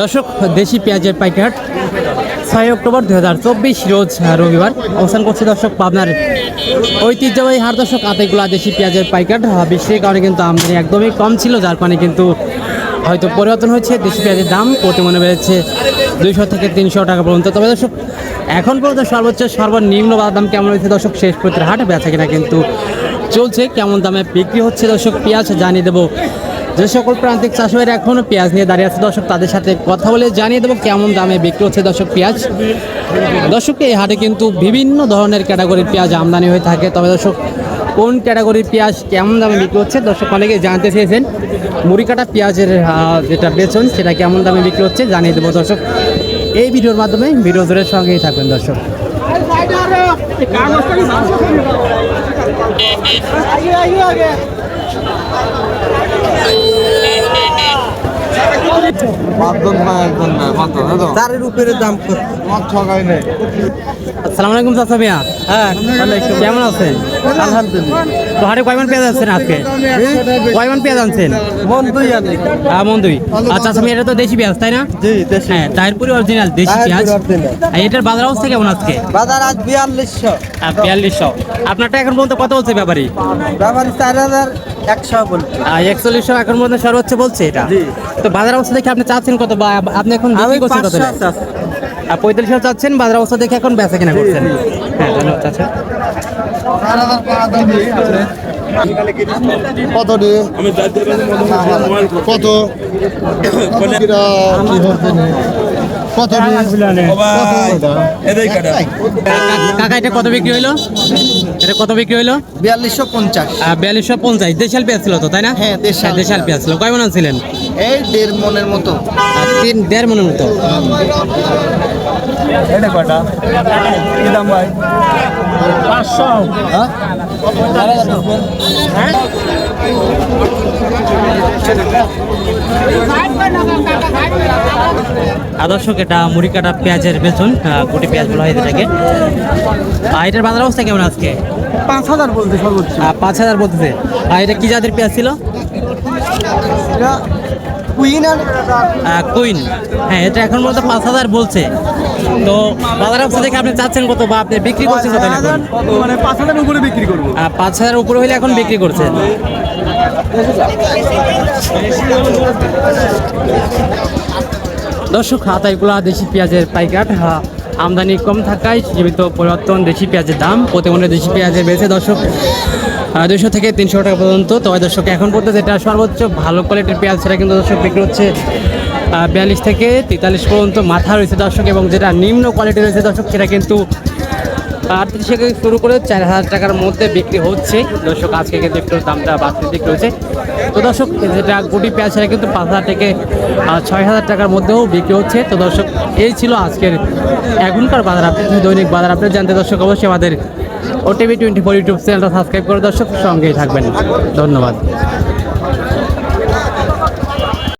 দর্শক, দেশি পেঁয়াজের পাইকার ছয় অক্টোবর দু হাজার চব্বিশ রোজ রবিবার। অবস্থান করছে দর্শক, পাবনার ঐতিহ্যবাহী হার দর্শক আতেগুলা দেশি পেঁয়াজের পাইকার বৃষ্টির কারণে কিন্তু আমদানি একদমই কম ছিল, যার কারণে কিন্তু হয়তো পরিবর্তন হয়েছে। দেশি পেঁয়াজের দাম প্রতি মনে বেড়েছে দুইশো থেকে তিনশো টাকা পর্যন্ত। তবে দর্শক, এখন পর্যন্ত সর্বোচ্চ, সর্বনিম্ন বাজার দাম কেমন হয়েছে দর্শক? শেষ পর্যন্ত হাটে বেচা কিনা কিন্তু চলছে, কেমন দামে বিক্রি হচ্ছে দর্শক? পেঁয়াজ জানিয়ে দেবো যে সকল প্রান্তিক চাষিরা এখনও পেঁয়াজ নিয়ে দাঁড়িয়ে আছে, দর্শক তাদের সাথে কথা বলে জানিয়ে দেবো কেমন দামে বিক্রি হচ্ছে দর্শক পেঁয়াজ। দর্শক, এই হাটে কিন্তু বিভিন্ন ধরনের ক্যাটাগরির পেঁয়াজ আমদানি হয়ে থাকে। তবে দর্শক, কোন ক্যাটাগরির পেঁয়াজ কেমন দামে বিক্রি হচ্ছে, দর্শক অনেকে জানতে চেয়েছেন। মুড়ি কাটা পেঁয়াজের যেটা বেচন, সেটা কেমন দামে বিক্রি হচ্ছে জানিয়ে দেবো দর্শক। এই ভিডিওর মাধ্যমে ভিডিও জোরের সঙ্গেই থাকবেন দর্শক। মাধ্যম না একদম না মাধ্যম চারের উপরে দাম কত? নেই আসসালামু আলাইকুম চাচা হ্যাঁ কেমন আছেন? আলহামদুলিল্লাহ। তো হাটে কয়মান পেঁয়াজ আনছেন আজকে? কয়মান পেঁয়াজ আনছেন? মন দুই হ্যাঁ আচ্ছা আচ্ছা এটা তো দেশি পেঁয়াজ তাই না? জি দেশি। হ্যাঁ তাহিরপুরি অরিজিনাল দেশি পেঁয়াজ। আর এটার বাজার অবস্থা কেমন আজকে? বাজার আজ বিয়াল্লিশশো। বিয়াল্লিশশো। আপনারটা এখন পর্যন্ত কত বলছে ব্যাপারী? ব্যাপারি চার হাজার একশো বলছে। একচল্লিশশো এখন পর্যন্ত সর্বোচ্চ বলছে এটা? জি। তো বাজার অবস্থা দেখে আপনি চাচ্ছেন কত বা আপনি এখন বিক্রি করছেন কত আর পঁয়তাল্লিশশো চাচ্ছেন বাজার অবস্থা দেখে এখন বেচা কিনা করছেন। হ্যাঁ ধন্যবাদ চাচা। কত রে কত? কত কাকা এটা কত বিক্রি হইল? এটা কত বিক্রি হইল? বিয়াল্লিশশো পঞ্চাশ। বিয়াল্লিশশো পঞ্চাশ। দেশাল পেঁয়াজ ছিল তো তাই না? হ্যাঁ, দেশাল। দেশাল পেঁয়াজ ছিল। কয় মন ছিলেন এই দেড় মনের মতো। তিন দেড় মনের মতো। এটা কটা কি দাম ভাই? পাঁচশো। আদর্শক এটা মুড়ি কাটা পেঁয়াজের বেতন। কোটি পেঁয়াজ বলা হয় এটাকে। আর এটার বাজার অবস্থা কেমন আজকে? পাঁচ হাজার বলতে সর্বোচ্চ। পাঁচ হাজার বলতেছে। আর এটা কি জাতের পেঁয়াজ ছিল? কুইন আর কুইন হ্যাঁ এটা এখন বলতে পাঁচ হাজার বলছে। তো বাজার অবস্থা দেখে আপনি চাচ্ছেন কত বা আপনি বিক্রি করছেন কত মানে পাঁচ হাজার উপরে বিক্রি করব। পাঁচ হাজার উপরে হলে এখন বিক্রি করছেন। দর্শক হাতাইগুলা দেশি পেঁয়াজের পাইকাট হা, আমদানি কম থাকায় জীবিত পরিবর্তন দেশি পেঁয়াজের দাম প্রতি মনে দেশি পেঁয়াজের বেড়েছে দর্শক দুশো থেকে তিনশো টাকা পর্যন্ত। তবে দর্শক, এখন পর্যন্ত যেটা সর্বোচ্চ ভালো কোয়ালিটির পেঁয়াজ সেটা কিন্তু দর্শক বিক্রি হচ্ছে বিয়াল্লিশ থেকে তেতাল্লিশ পর্যন্ত মাথা রয়েছে দর্শক এবং যেটা নিম্ন কোয়ালিটি রয়েছে দর্শক, সেটা কিন্তু আটত্রিশ থেকে শুরু করে চার হাজার টাকার মধ্যে বিক্রি হচ্ছে। দর্শক, আজকে কিন্তু একটু দামটা বাড়তে দিক রয়েছে তো দর্শক যেটা গুটি পেঁয়াজ সেটা কিন্তু পাঁচ হাজার থেকে ছয় হাজার টাকার মধ্যেও বিক্রি হচ্ছে। তো দর্শক, এই ছিল আজকের এখনকার বাজার আপডেট, দৈনিক বাজার আপডেট জানতে। দর্শক, অবশ্যই আমাদের ওটিভি টোয়েন্টি ফোর ইউটিউব চ্যানেলটা সাবস্ক্রাইব করে দর্শক সঙ্গেই থাকবেন। ধন্যবাদ।